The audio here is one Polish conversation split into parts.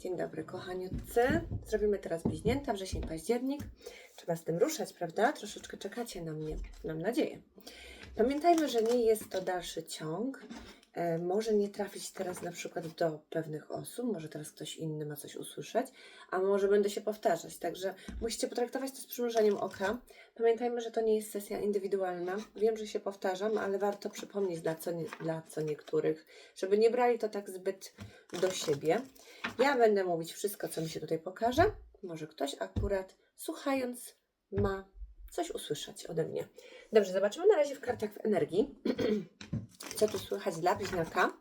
Dzień dobry, kochaniutcy. Zrobimy teraz bliźnięta, wrzesień, październik. Trzeba z tym ruszać, prawda? Troszeczkę czekacie na mnie, mam nadzieję. Pamiętajmy, że nie jest to dalszy ciąg. E, może nie trafić teraz na przykład do pewnych osób, może teraz ktoś inny ma coś usłyszeć, a może będę się powtarzać. Także musicie potraktować to z przymrużeniem oka. Pamiętajmy, że to nie jest sesja indywidualna. Wiem, że się powtarzam, ale warto przypomnieć dla co, nie, dla co niektórych, żeby nie brali to tak zbyt do siebie. Ja będę mówić wszystko, co mi się tutaj pokaże. Może ktoś akurat słuchając ma coś usłyszeć ode mnie. Dobrze, zobaczymy na razie w kartach w energii, co tu słychać dla bliźniaka.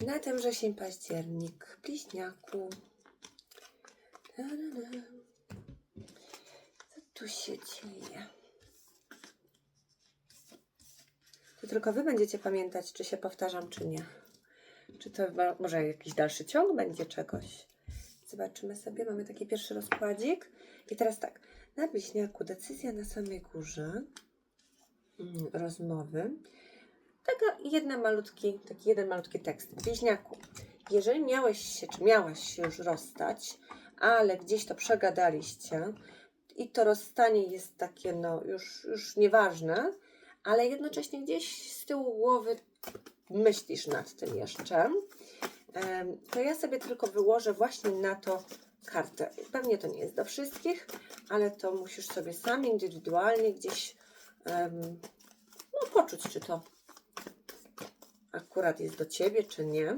Na ten wrzesień, październik, bliźniaku. Ta-da-da. Co tu się dzieje? To tylko Wy będziecie pamiętać, czy się powtarzam, czy nie. Czy to może jakiś dalszy ciąg będzie czegoś? Zobaczymy sobie. Mamy taki pierwszy rozkładzik. I teraz tak. Na bliźniaku decyzja na samej górze. Mm, rozmowy. Taka jedna malutki, taki jeden malutki tekst. Bliźniaku, jeżeli miałeś się, czy miałaś się już rozstać, ale gdzieś to przegadaliście i to rozstanie jest takie, no już, już nieważne, ale jednocześnie gdzieś z tyłu głowy myślisz nad tym jeszcze, to ja sobie tylko wyłożę właśnie na to kartę. Pewnie to nie jest do wszystkich, ale to musisz sobie sam indywidualnie gdzieś no, poczuć, czy to akurat jest do ciebie, czy nie.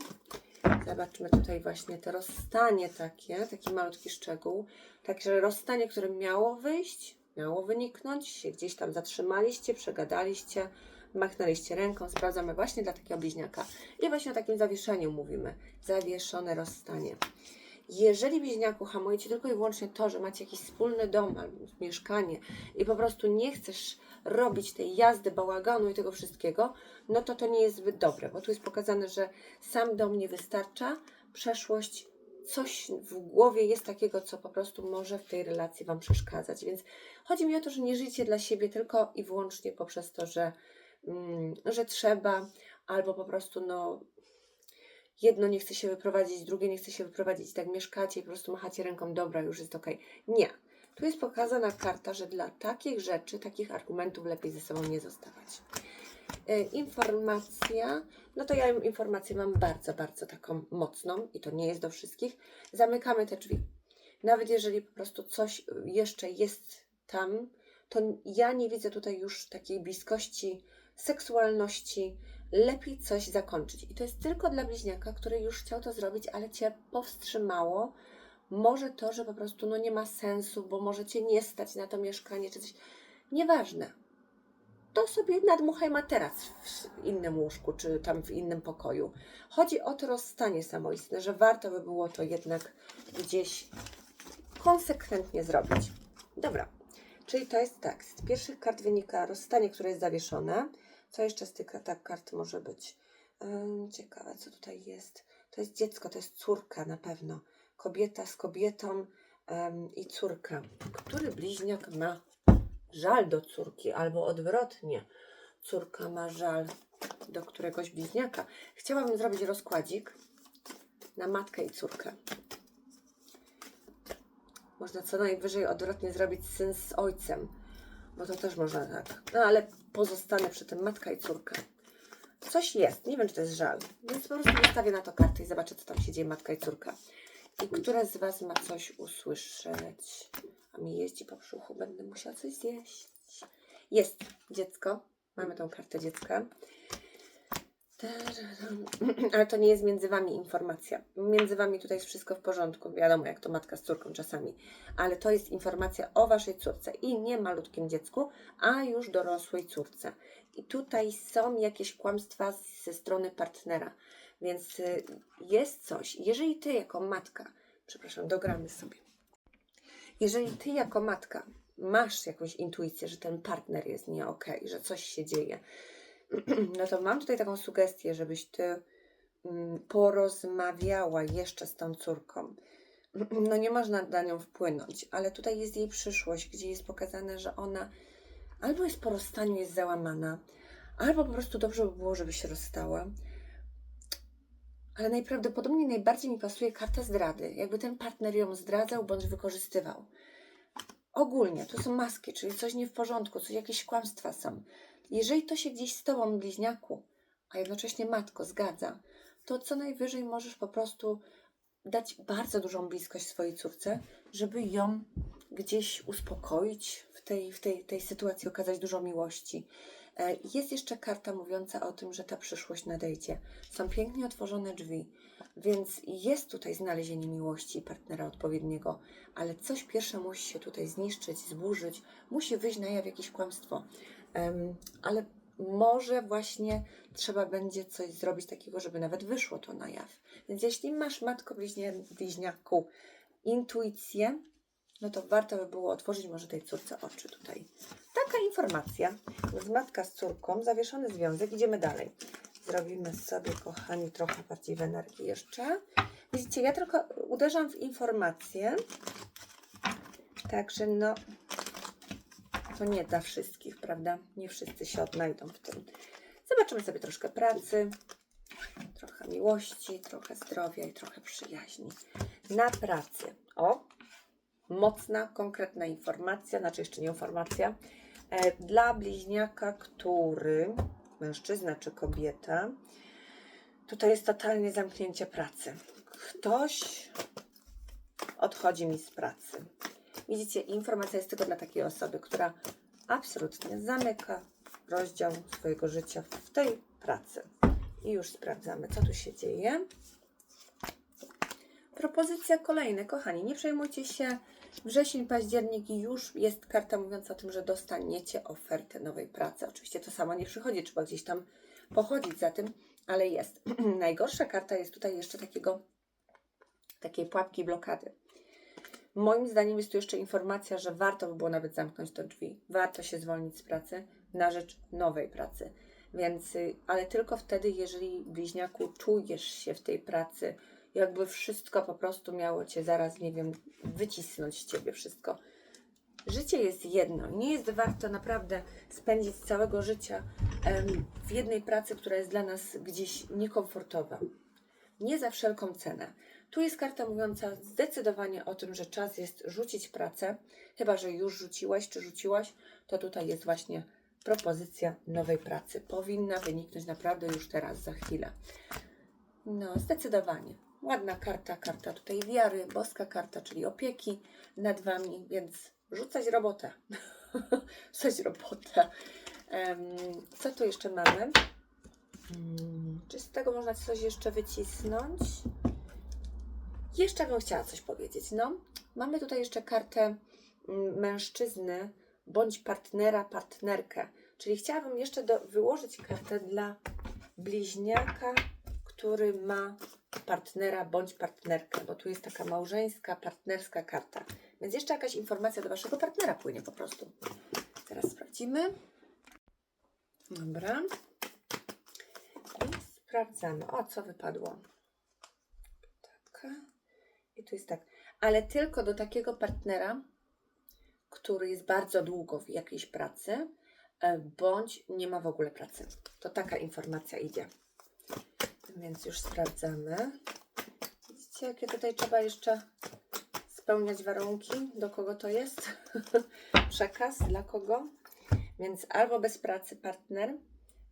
Zobaczmy tutaj właśnie te rozstanie takie, taki malutki szczegół. Także rozstanie, które miało wyjść, miało wyniknąć, się gdzieś tam zatrzymaliście, przegadaliście, machnęliście ręką. Sprawdzamy właśnie dla takiego bliźniaka. I właśnie o takim zawieszeniu mówimy. Zawieszone rozstanie. Jeżeli bliźniaku hamuje Cię tylko i wyłącznie to, że macie jakiś wspólny dom albo mieszkanie i po prostu nie chcesz robić tej jazdy, bałaganu i tego wszystkiego, no to to nie jest zbyt dobre, bo tu jest pokazane, że sam dom nie wystarcza, przeszłość, coś w głowie jest takiego, co po prostu może w tej relacji Wam przeszkadzać. Więc chodzi mi o to, że nie żyjcie dla siebie tylko i wyłącznie poprzez to, że, że trzeba, albo po prostu no jedno nie chce się wyprowadzić, drugie nie chce się wyprowadzić, tak mieszkacie i po prostu machacie ręką, dobra, już jest ok. Nie. Tu jest pokazana karta, że dla takich rzeczy, takich argumentów lepiej ze sobą nie zostawać. E, informacja, no to ja informację mam bardzo, bardzo taką mocną i to nie jest do wszystkich. Zamykamy te drzwi. Nawet jeżeli po prostu coś jeszcze jest tam, to ja nie widzę tutaj już takiej bliskości, seksualności. Lepiej coś zakończyć. I to jest tylko dla bliźniaka, który już chciał to zrobić, ale cię powstrzymało. Może to, że po prostu no nie ma sensu, bo może cię nie stać na to mieszkanie czy coś. Nieważne to sobie nadmuchaj materac w innym łóżku, czy tam w innym pokoju. Chodzi o to rozstanie samoistne, że warto by było to jednak gdzieś konsekwentnie zrobić. Dobra, czyli to jest tak. Z pierwszych kart wynika rozstanie, które jest zawieszone. Co jeszcze z tych tak, kart może być? Ciekawe, co tutaj jest. To jest dziecko, to jest córka na pewno. Kobieta z kobietą i córka. Który bliźniak ma żal do córki, albo odwrotnie. Córka ma żal do któregoś bliźniaka. Chciałabym zrobić rozkładzik na matkę i córkę. Można co najwyżej odwrotnie zrobić syn z ojcem, bo to też można tak. No ale pozostanę przy tym matka i córka. Coś jest, nie wiem czy to jest żal, więc po prostu wystawię na to kartę i zobaczę co tam się dzieje matka i córka. I które z Was ma coś usłyszeć? A mi jeździ po brzuchu, będę musiała coś zjeść. Jest dziecko. Mamy tą kartę dziecka. Ale to nie jest między Wami informacja. Między Wami tutaj jest wszystko w porządku. Wiadomo, jak to matka z córką czasami. Ale to jest informacja o Waszej córce i nie malutkim dziecku, a już dorosłej córce. I tutaj są jakieś kłamstwa ze strony partnera. Więc y, jest coś. Jeżeli Ty jako matka, przepraszam, dogramy sobie. Jeżeli Ty jako matka masz jakąś intuicję, że ten partner jest nie okej, że coś się dzieje, no to mam tutaj taką sugestię, żebyś Ty mm, porozmawiała jeszcze z tą córką. No nie można na nią wpłynąć, ale tutaj jest jej przyszłość, gdzie jest pokazane, że ona albo jest po rozstaniu, jest załamana, albo po prostu dobrze by było, żeby się rozstała, ale najprawdopodobniej najbardziej mi pasuje karta zdrady. Jakby ten partner ją zdradzał bądź wykorzystywał. Ogólnie to są maski, czyli coś nie w porządku, coś jakieś kłamstwa są. Jeżeli to się gdzieś z tobą, bliźniaku, a jednocześnie matko, zgadza, to co najwyżej możesz po prostu dać bardzo dużą bliskość swojej córce, żeby ją gdzieś uspokoić w tej, w tej, tej sytuacji, okazać dużo miłości. E, Jest jeszcze karta mówiąca o tym, że ta przyszłość nadejdzie. Są pięknie otworzone drzwi, więc jest tutaj znalezienie miłości partnera odpowiedniego, ale coś pierwsze musi się tutaj zniszczyć, zburzyć, musi wyjść na jaw jakieś kłamstwo. Em, ale może właśnie trzeba będzie coś zrobić takiego, żeby nawet wyszło to na jaw. Więc jeśli masz matko bliźnia, bliźniaku intuicję, no to warto by było otworzyć może tej córce oczy tutaj. Taka informacja. Z matka z córką, zawieszony związek. Idziemy dalej. Zrobimy sobie, kochani, trochę bardziej w energii jeszcze. Widzicie, ja tylko uderzam w informacje. Także no, to nie dla wszystkich, prawda? Nie wszyscy się odnajdą w tym. Zobaczymy sobie troszkę pracy, trochę miłości, trochę zdrowia i trochę przyjaźni. Na pracy. O, mocna, konkretna informacja, znaczy jeszcze nie informacja. E, Dla bliźniaka, który, mężczyzna czy kobieta, tutaj jest totalnie zamknięcie pracy. Ktoś odchodzi mi z pracy. Widzicie, informacja jest tylko dla takiej osoby, która absolutnie zamyka rozdział swojego życia w tej pracy. I już sprawdzamy, co tu się dzieje. Propozycja kolejna. Kochani, nie przejmujcie się. Wrzesień, październik i już jest karta mówiąca o tym, że dostaniecie ofertę nowej pracy. Oczywiście to samo nie przychodzi, trzeba gdzieś tam pochodzić za tym, ale jest. Najgorsza karta jest tutaj jeszcze takiego, takiej pułapki blokady. Moim zdaniem jest tu jeszcze informacja, że warto by było nawet zamknąć te drzwi. Warto się zwolnić z pracy na rzecz nowej pracy. Więc, y, ale tylko wtedy, jeżeli bliźniaku czujesz się w tej pracy, jakby wszystko po prostu miało cię zaraz, nie wiem, wycisnąć z ciebie wszystko. Życie jest jedno. Nie jest warto naprawdę spędzić całego życia w jednej pracy, która jest dla nas gdzieś niekomfortowa. Nie za wszelką cenę. Tu jest karta mówiąca zdecydowanie o tym, że czas jest rzucić pracę. Chyba, że już rzuciłaś czy rzuciłaś, to tutaj jest właśnie propozycja nowej pracy. Powinna wyniknąć naprawdę już teraz, za chwilę. No, zdecydowanie. Ładna karta, karta tutaj wiary, boska karta, czyli opieki nad Wami, więc rzucać robotę. Rzucać robotę. Em, co tu jeszcze mamy? Mm, Czy z tego można coś jeszcze wycisnąć? Jeszcze bym chciała coś powiedzieć. No, mamy tutaj jeszcze kartę mm, mężczyzny bądź partnera, partnerkę. Czyli chciałabym jeszcze do, wyłożyć kartę dla bliźniaka, który ma partnera bądź partnerkę, bo tu jest taka małżeńska, partnerska karta. Więc jeszcze jakaś informacja do Waszego partnera płynie po prostu. Teraz sprawdzimy. Dobra. I sprawdzamy. O, co wypadło? Tak. I tu jest tak. Ale tylko do takiego partnera, który jest bardzo długo w jakiejś pracy, e, bądź nie ma w ogóle pracy. To taka informacja idzie. Więc już sprawdzamy. Widzicie, jakie tutaj trzeba jeszcze spełniać warunki? Do kogo to jest? Przekaz dla kogo? Więc albo bez pracy partner,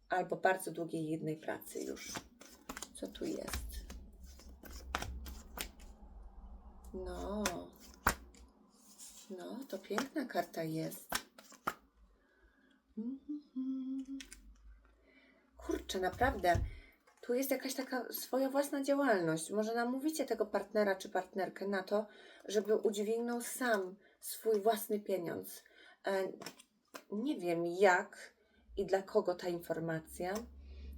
albo bardzo długiej jednej pracy już. Co tu jest? No. No, to piękna karta jest. Mhm. Kurczę, naprawdę. Tu jest jakaś taka swoja własna działalność. Może namówicie tego partnera czy partnerkę na to, żeby udźwignął sam swój własny pieniądz. E, nie wiem jak i dla kogo ta informacja,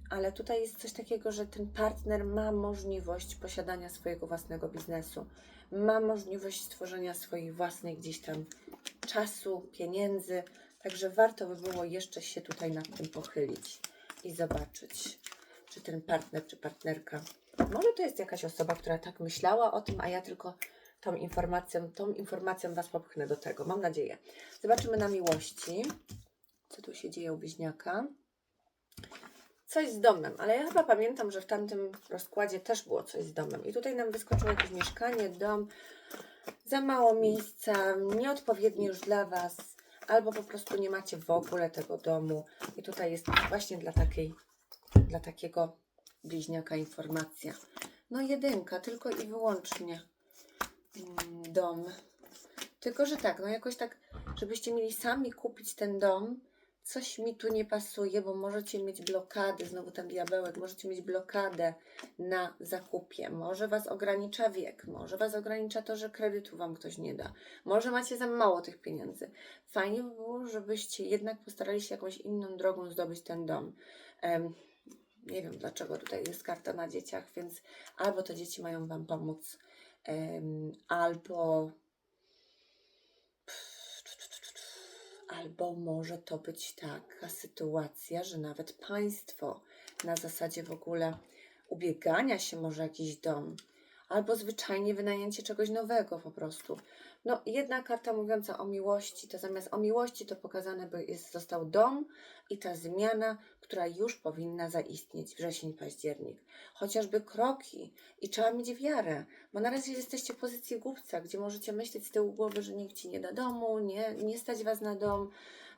ale tutaj jest coś takiego, że ten partner ma możliwość posiadania swojego własnego biznesu, ma możliwość stworzenia swojej własnej gdzieś tam czasu, pieniędzy, także warto by było jeszcze się tutaj nad tym pochylić i zobaczyć, czy ten partner, czy partnerka, może to jest jakaś osoba, która tak myślała o tym, a ja tylko tą informacją, tą informacją Was popchnę do tego, mam nadzieję. Zobaczymy na miłości, co tu się dzieje u bliźniaka. Co coś z domem, ale ja chyba pamiętam, że w tamtym rozkładzie też było coś z domem. I tutaj nam wyskoczyło jakieś mieszkanie, dom, za mało miejsca, nieodpowiednie już dla Was, albo po prostu nie macie w ogóle tego domu. I tutaj jest właśnie dla takiej, dla takiego bliźniaka informacja. No jedynka, tylko i wyłącznie mm, dom. Tylko, że tak, no jakoś tak, żebyście mieli sami kupić ten dom, coś mi tu nie pasuje, bo możecie mieć blokady, znowu ten diabełek, możecie mieć blokadę na zakupie. Może Was ogranicza wiek, może Was ogranicza to, że kredytu Wam ktoś nie da. Może macie za mało tych pieniędzy. Fajnie by było, żebyście jednak postarali się jakąś inną drogą zdobyć ten dom. Nie wiem dlaczego tutaj jest karta na dzieciach, więc albo te dzieci mają Wam pomóc, albo Albo może to być taka sytuacja, że nawet państwo na zasadzie w ogóle ubiegania się może jakiś dom, albo zwyczajnie wynajęcie czegoś nowego po prostu. No, jedna karta mówiąca o miłości, to zamiast o miłości to pokazane by jest, został dom i ta zmiana, która już powinna zaistnieć, wrzesień, październik. Chociażby kroki i trzeba mieć wiarę, bo na razie jesteście w pozycji głupca, gdzie możecie myśleć z tyłu głowy, że nikt ci nie da domu, nie, nie stać was na dom,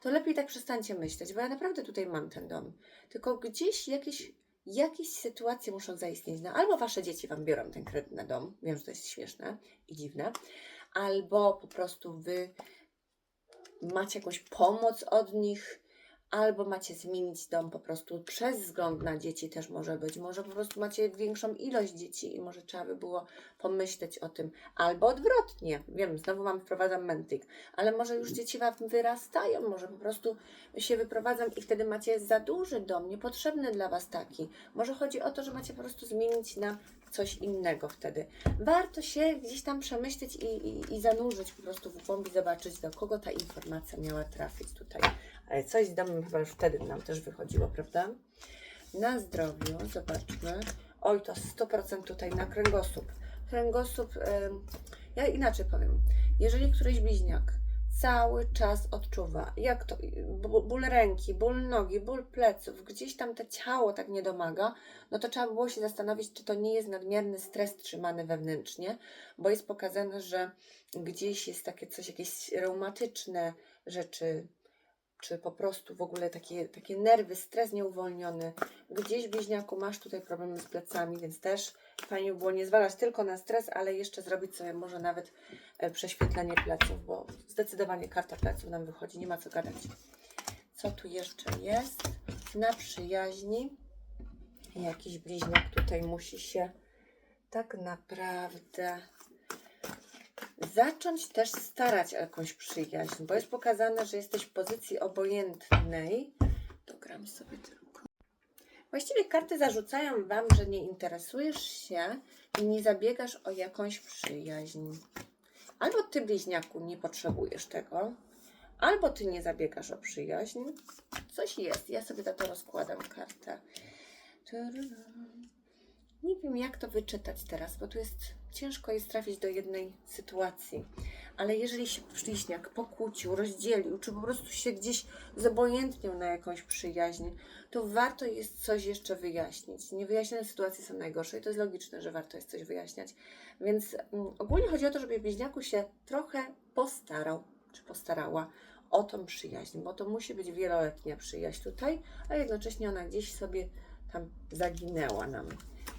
to lepiej tak przestańcie myśleć, bo ja naprawdę tutaj mam ten dom. Tylko gdzieś jakieś, jakieś sytuacje muszą zaistnieć. No, albo wasze dzieci wam biorą ten kredyt na dom, wiem, że to jest śmieszne i dziwne, albo po prostu wy macie jakąś pomoc od nich, albo macie zmienić dom po prostu przez wzgląd na dzieci też może być. Może po prostu macie większą ilość dzieci i może trzeba by było pomyśleć o tym. Albo odwrotnie. Wiem, znowu mam wprowadzam mentyk, ale może już dzieci wam wyrastają, może po prostu się wyprowadzam i wtedy macie za duży dom, niepotrzebny dla was taki. Może chodzi o to, że macie po prostu zmienić na coś innego wtedy. Warto się gdzieś tam przemyśleć i, i, i zanurzyć po prostu w głąb i zobaczyć, do kogo ta informacja miała trafić tutaj. Ale coś z domem chyba już wtedy nam też wychodziło, prawda? Na zdrowiu, zobaczmy. Oj, to 100% tutaj na kręgosłup. Kręgosłup, ja inaczej powiem. Jeżeli któryś bliźniak cały czas odczuwa, jak to, ból ręki, ból nogi, ból pleców, gdzieś tam to ciało tak nie domaga, no to trzeba by było się zastanowić, czy to nie jest nadmierny stres trzymany wewnętrznie, bo jest pokazane, że gdzieś jest takie coś, jakieś reumatyczne rzeczy, czy po prostu w ogóle takie, takie nerwy, stres nieuwolniony. Gdzieś bliźniaku masz tutaj problemy z plecami, więc też fajnie by było nie zwalać tylko na stres, ale jeszcze zrobić sobie może nawet e, prześwietlenie pleców, bo zdecydowanie karta pleców nam wychodzi, nie ma co gadać. Co tu jeszcze jest? Na przyjaźni jakiś bliźniak tutaj musi się tak naprawdę zacząć też starać o jakąś przyjaźń, bo jest pokazane, że jesteś w pozycji obojętnej. Dogram sobie tylko. Właściwie karty zarzucają Wam, że nie interesujesz się i nie zabiegasz o jakąś przyjaźń. Albo Ty, bliźniaku, nie potrzebujesz tego, albo Ty nie zabiegasz o przyjaźń. Coś jest. Ja sobie za to rozkładam kartę. Nie wiem, jak to wyczytać teraz, bo tu jest ciężko jest trafić do jednej sytuacji. Ale jeżeli się bliźniak pokłócił, rozdzielił, czy po prostu się gdzieś zobojętnił na jakąś przyjaźń, to warto jest coś jeszcze wyjaśnić. Niewyjaśnione sytuacje są najgorsze i to jest logiczne, że warto jest coś wyjaśniać. Więc mm, ogólnie chodzi o to, żeby bliźniaku się trochę postarał, czy postarała o tą przyjaźń, bo to musi być wieloletnia przyjaźń tutaj, a jednocześnie ona gdzieś sobie tam zaginęła nam.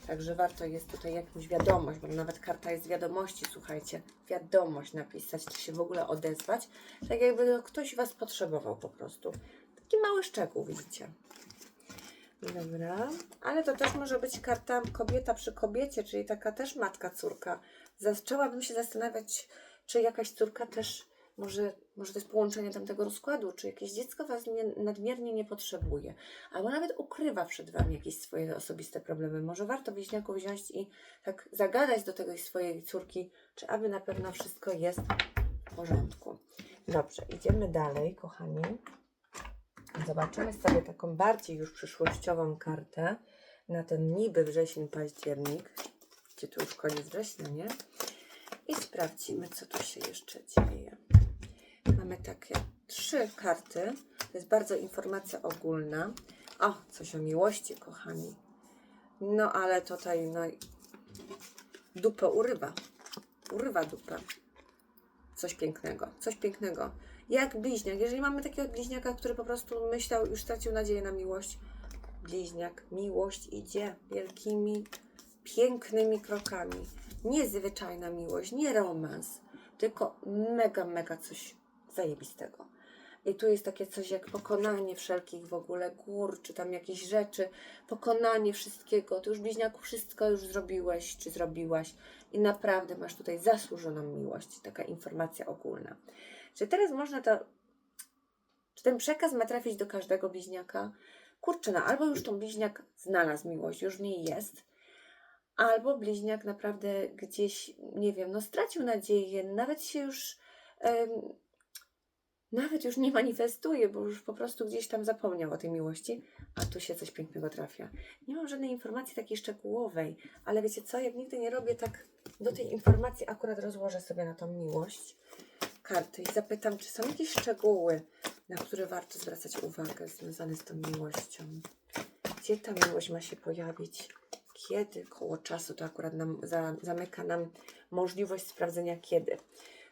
Także warto jest tutaj jakąś wiadomość, bo nawet karta jest wiadomości, słuchajcie, wiadomość napisać, czy się w ogóle odezwać, tak jakby ktoś Was potrzebował po prostu. Taki mały szczegół, widzicie. Dobra, ale to też może być karta kobieta przy kobiecie, czyli taka też matka, córka. Zaczęłabym się zastanawiać, czy jakaś córka też może, może to jest połączenie tamtego rozkładu, czy jakieś dziecko Was nie, nadmiernie nie potrzebuje, albo nawet ukrywa przed Wami jakieś swoje osobiste problemy. Może warto bliźniaku wziąć i tak zagadać do tej swojej córki, czy aby na pewno wszystko jest w porządku. Dobrze, idziemy dalej, kochani. Zobaczymy sobie taką bardziej już przyszłościową kartę na ten niby wrzesień, październik, gdzie tu już koniec września, nie? I sprawdzimy, co tu się jeszcze dzieje. Mamy takie trzy karty. To jest bardzo informacja ogólna. O, coś o miłości, kochani. No ale tutaj, no, dupę urywa. Urywa dupę. Coś pięknego, coś pięknego. Jak bliźniak. Jeżeli mamy takiego bliźniaka, który po prostu myślał, już stracił nadzieję na miłość, bliźniak, miłość idzie wielkimi, pięknymi krokami. Nie zwyczajna miłość, nie romans, tylko mega, mega coś zajebistego. I tu jest takie coś jak pokonanie wszelkich w ogóle gór, czy tam jakieś rzeczy, pokonanie wszystkiego. Ty już bliźniaku wszystko już zrobiłeś, czy zrobiłaś i naprawdę masz tutaj zasłużoną miłość. Taka informacja ogólna. Czy teraz można to, czy ten przekaz ma trafić do każdego bliźniaka? Kurczę, no albo już tą bliźniak znalazł miłość, już w niej jest, albo bliźniak naprawdę gdzieś, nie wiem, no stracił nadzieję, nawet się już, nawet już nie manifestuje, bo już po prostu gdzieś tam zapomniał o tej miłości, a tu się coś pięknego trafia. Nie mam żadnej informacji takiej szczegółowej, ale wiecie co, jak nigdy nie robię tak do tej informacji, akurat rozłożę sobie na tą miłość karty i zapytam, czy są jakieś szczegóły, na które warto zwracać uwagę związane z tą miłością. Gdzie ta miłość ma się pojawić? Kiedy? Koło czasu to akurat nam za, zamyka nam możliwość sprawdzenia kiedy.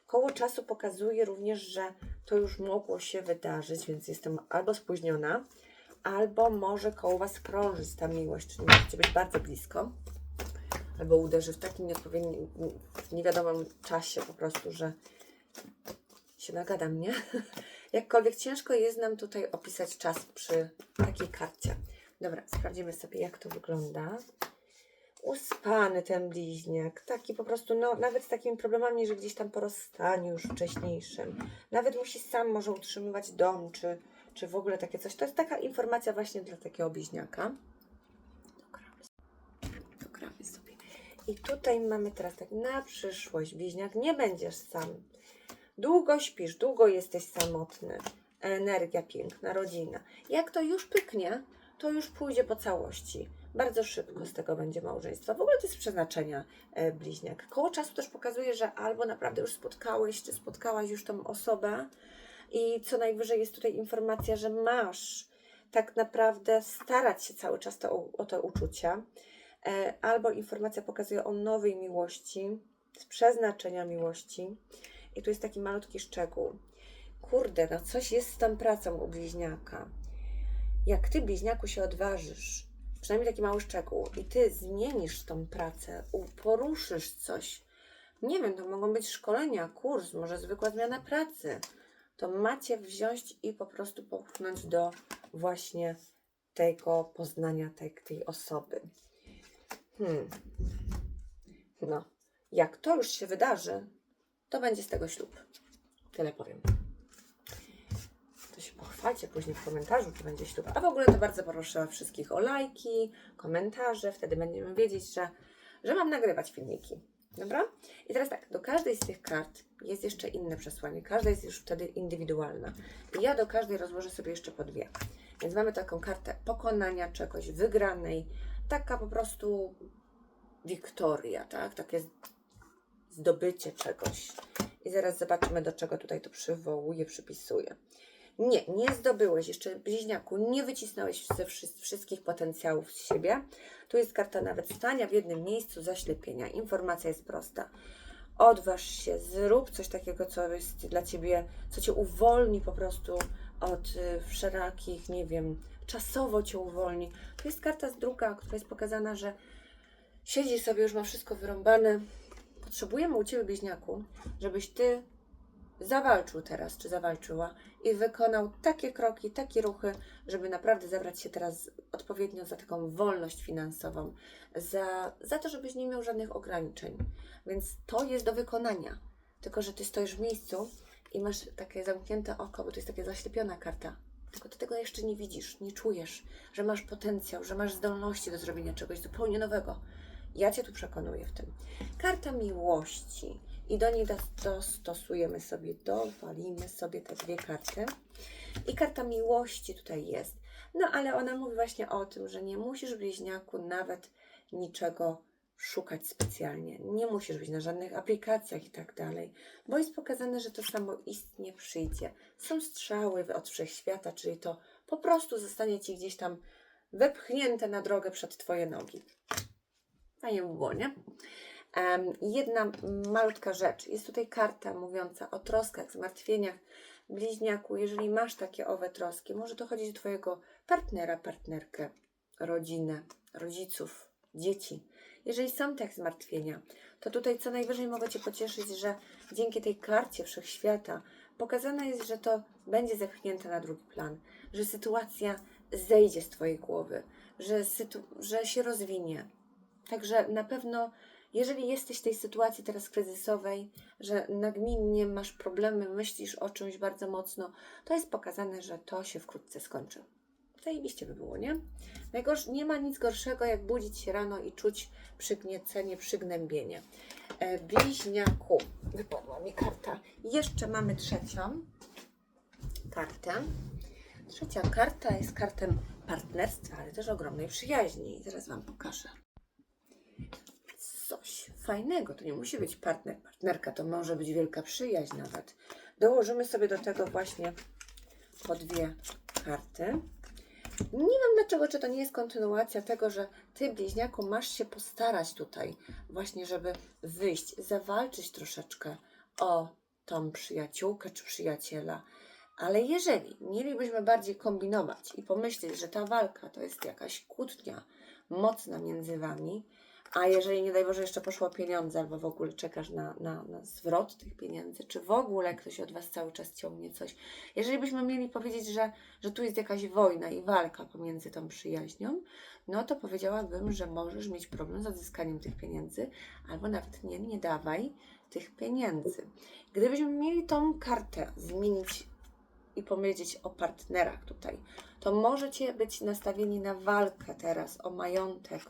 Koło czasu pokazuje również, że to już mogło się wydarzyć, więc jestem albo spóźniona, albo może koło Was krążyć ta miłość, czyli możecie być bardzo blisko, albo uderzy w takim nieodpowiednim, w niewiadomym czasie po prostu, że się nagadam, nie? Jakkolwiek ciężko jest nam tutaj opisać czas przy takiej karcie. Dobra, sprawdzimy sobie, jak to wygląda. Uspany ten bliźniak, taki po prostu, no nawet z takimi problemami, że gdzieś tam po rozstaniu już wcześniejszym, nawet musi sam może utrzymywać dom, czy, czy w ogóle takie coś. To jest taka informacja właśnie dla takiego bliźniaka. Dogramy sobie. I tutaj mamy teraz tak na przyszłość. Bliźniak, nie będziesz sam. Długo śpisz, długo jesteś samotny. Energia piękna, rodzina. Jak to już pyknie, to już pójdzie po całości. Bardzo szybko z tego będzie małżeństwo. W ogóle to jest przeznaczenia e, bliźniak. Koło czasu też pokazuje, że albo naprawdę już spotkałeś, czy spotkałaś już tą osobę i co najwyżej jest tutaj informacja, że masz tak naprawdę starać się cały czas to, o te uczucia. E, albo informacja pokazuje o nowej miłości, z przeznaczenia miłości. I tu jest taki malutki szczegół. Kurde, no coś jest z tą pracą u bliźniaka. Jak ty, bliźniaku, się odważysz, przynajmniej taki mały szczegół, i ty zmienisz tą pracę, poruszysz coś, nie wiem, to mogą być szkolenia, kurs, może zwykła zmiana pracy, to macie wziąć i po prostu popchnąć do właśnie tego poznania tej, tej osoby. Hmm. No, jak to już się wydarzy, to będzie z tego ślub. Tyle powiem. Pochwalcie później w komentarzu, czy będzie ślub. A w ogóle to bardzo proszę wszystkich o lajki, komentarze, wtedy będziemy wiedzieć, że, że mam nagrywać filmiki. Dobra? I teraz tak, do każdej z tych kart jest jeszcze inne przesłanie. Każda jest już wtedy indywidualna. I ja do każdej rozłożę sobie jeszcze po dwie. Więc mamy taką kartę pokonania czegoś, wygranej, taka po prostu wiktoria, tak? Takie zdobycie czegoś. I zaraz zobaczymy, do czego tutaj to przywołuje, przypisuje. Nie, nie zdobyłeś jeszcze bliźniaku, nie wycisnąłeś ze wszy- wszystkich potencjałów z siebie. Tu jest karta nawet stania w jednym miejscu, zaślepienia. Informacja jest prosta. Odważ się, zrób coś takiego, co jest dla ciebie, co cię uwolni po prostu od y, wszelakich, nie wiem, czasowo cię uwolni. Tu jest karta z druga, która jest pokazana, że siedzi sobie, już ma wszystko wyrąbane. Potrzebujemy u ciebie, bliźniaku, żebyś ty zawalczył teraz, czy zawalczyła i wykonał takie kroki, takie ruchy, żeby naprawdę zabrać się teraz odpowiednio za taką wolność finansową, za, za to, żebyś nie miał żadnych ograniczeń. Więc to jest do wykonania. Tylko, że ty stoisz w miejscu i masz takie zamknięte oko, bo to jest taka zaślepiona karta. Tylko ty tego jeszcze nie widzisz, nie czujesz, że masz potencjał, że masz zdolności do zrobienia czegoś zupełnie nowego. Ja Cię tu przekonuję w tym. Karta miłości. I do niej dos- dostosujemy sobie, dowalimy sobie te dwie karty. I karta miłości tutaj jest. No ale ona mówi właśnie o tym, że nie musisz bliźniaku nawet niczego szukać specjalnie. Nie musisz być na żadnych aplikacjach i tak dalej, bo jest pokazane, że to samoistnie przyjdzie. Są strzały od wszechświata, czyli to po prostu zostanie Ci gdzieś tam wepchnięte na drogę przed Twoje nogi. Fajnie by było, nie? Jedna malutka rzecz. Jest tutaj karta mówiąca o troskach, zmartwieniach, bliźniaku. Jeżeli masz takie owe troski, może to chodzić o Twojego partnera, partnerkę, rodzinę, rodziców, dzieci. Jeżeli są tak zmartwienia, to tutaj co najwyżej mogę Cię pocieszyć, że dzięki tej karcie wszechświata pokazane jest, że to będzie zepchnięte na drugi plan, że sytuacja zejdzie z Twojej głowy, że, sytu- że się rozwinie. Także na pewno, jeżeli jesteś w tej sytuacji teraz kryzysowej, że nagminnie masz problemy, myślisz o czymś bardzo mocno, to jest pokazane, że to się wkrótce skończy. Zajebiście by było, nie? Najgorsze, nie ma nic gorszego, jak budzić się rano i czuć przygniecenie, przygnębienie. E, bliźniaku. Wypadła mi karta. Jeszcze mamy trzecią kartę. Trzecia karta jest kartą partnerstwa, ale też ogromnej przyjaźni. Zaraz Wam pokażę. Coś fajnego. To nie musi być partner, partnerka. To może być wielka przyjaźń nawet. Dołożymy sobie do tego właśnie po dwie karty. Nie wiem dlaczego, czy to nie jest kontynuacja tego, że ty, bliźniaku, masz się postarać tutaj, właśnie, żeby wyjść, zawalczyć troszeczkę o tą przyjaciółkę czy przyjaciela. Ale jeżeli mielibyśmy bardziej kombinować i pomyśleć, że ta walka to jest jakaś kłótnia mocna między wami, a jeżeli nie daj Boże jeszcze poszło pieniądze, albo w ogóle czekasz na, na, na zwrot tych pieniędzy, czy w ogóle ktoś od Was cały czas ciągnie coś, jeżeli byśmy mieli powiedzieć, że, że tu jest jakaś wojna i walka pomiędzy tą przyjaźnią, no to powiedziałabym, że możesz mieć problem z odzyskaniem tych pieniędzy, albo nawet nie, nie dawaj tych pieniędzy. Gdybyśmy mieli tą kartę zmienić i powiedzieć o partnerach tutaj, to możecie być nastawieni na walkę teraz o majątek,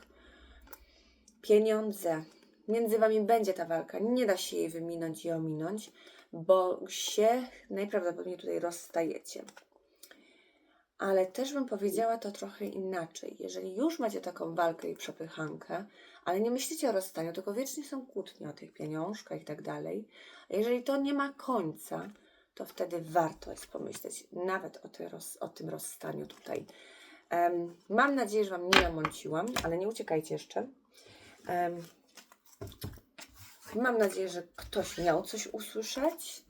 pieniądze. Między wami będzie ta walka. Nie da się jej wyminąć i ominąć, bo się najprawdopodobniej tutaj rozstajecie. Ale też bym powiedziała to trochę inaczej. Jeżeli już macie taką walkę i przepychankę, ale nie myślicie o rozstaniu, tylko wiecznie są kłótnie o tych pieniążkach i tak dalej, jeżeli to nie ma końca, to wtedy warto jest pomyśleć nawet o, o tym rozstaniu tutaj. Em, mam nadzieję, że Wam nie namąciłam, ale nie uciekajcie jeszcze. Mam nadzieję, że ktoś miał coś usłyszeć.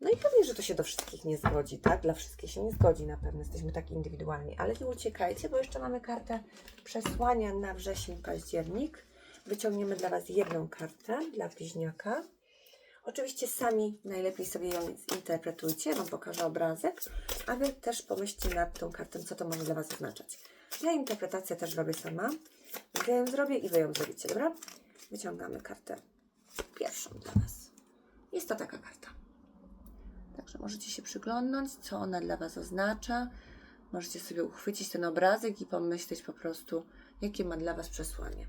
No i pewnie, że to się do wszystkich nie zgodzi, tak? Dla wszystkich się nie zgodzi na pewno, jesteśmy tak indywidualni, ale nie uciekajcie, bo jeszcze mamy kartę przesłania na wrzesień, październik. Wyciągniemy dla Was jedną kartę dla bliźniaka. Oczywiście sami najlepiej sobie ją zinterpretujcie, ja Wam pokażę obrazek, a Wy też pomyślcie nad tą kartą, co to może dla Was oznaczać. Ja interpretację też robię sama, ja ją zrobię i Wy ją zrobicie, dobra? Wyciągamy kartę pierwszą dla Was. Jest to taka karta. Także możecie się przyglądnąć, co ona dla Was oznacza. Możecie sobie uchwycić ten obrazek i pomyśleć po prostu, jakie ma dla Was przesłanie.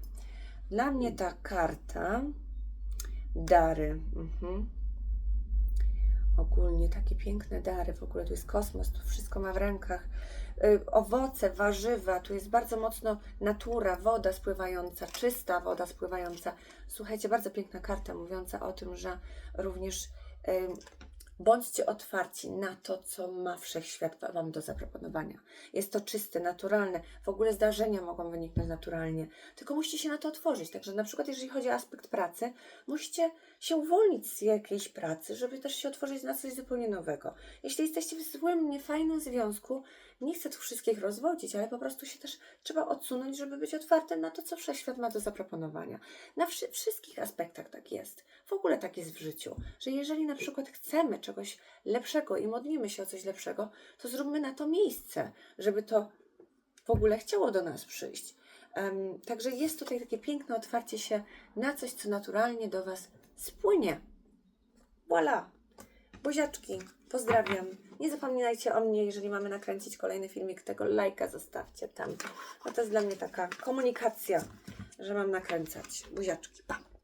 Dla mnie ta karta dary. Mhm. Ogólnie takie piękne dary. W ogóle tu jest kosmos, tu wszystko ma w rękach. Y, owoce, warzywa, tu jest bardzo mocno natura, woda spływająca, czysta woda spływająca. Słuchajcie, bardzo piękna karta mówiąca o tym, że również y, bądźcie otwarci na to, co ma wszechświat Wam do zaproponowania. Jest to czyste, naturalne. W ogóle zdarzenia mogą wyniknąć naturalnie, tylko musicie się na to otworzyć. Także na przykład, jeżeli chodzi o aspekt pracy, musicie się uwolnić z jakiejś pracy, żeby też się otworzyć na coś zupełnie nowego. Jeśli jesteście w złym, niefajnym związku, nie chcę tu wszystkich rozwodzić, ale po prostu się też trzeba odsunąć, żeby być otwartym na to, co wszechświat ma do zaproponowania. Na wszy- wszystkich aspektach tak jest. W ogóle tak jest w życiu, że jeżeli na przykład chcemy czegoś lepszego i modlimy się o coś lepszego, to zróbmy na to miejsce, żeby to w ogóle chciało do nas przyjść. Em, także jest tutaj takie piękne otwarcie się na coś, co naturalnie do Was spłynie. Voilà! Buziaczki, pozdrawiam. Nie zapominajcie o mnie, jeżeli mamy nakręcić kolejny filmik, tego lajka zostawcie tam. No to jest dla mnie taka komunikacja, że mam nakręcać. Buziaczki, pa!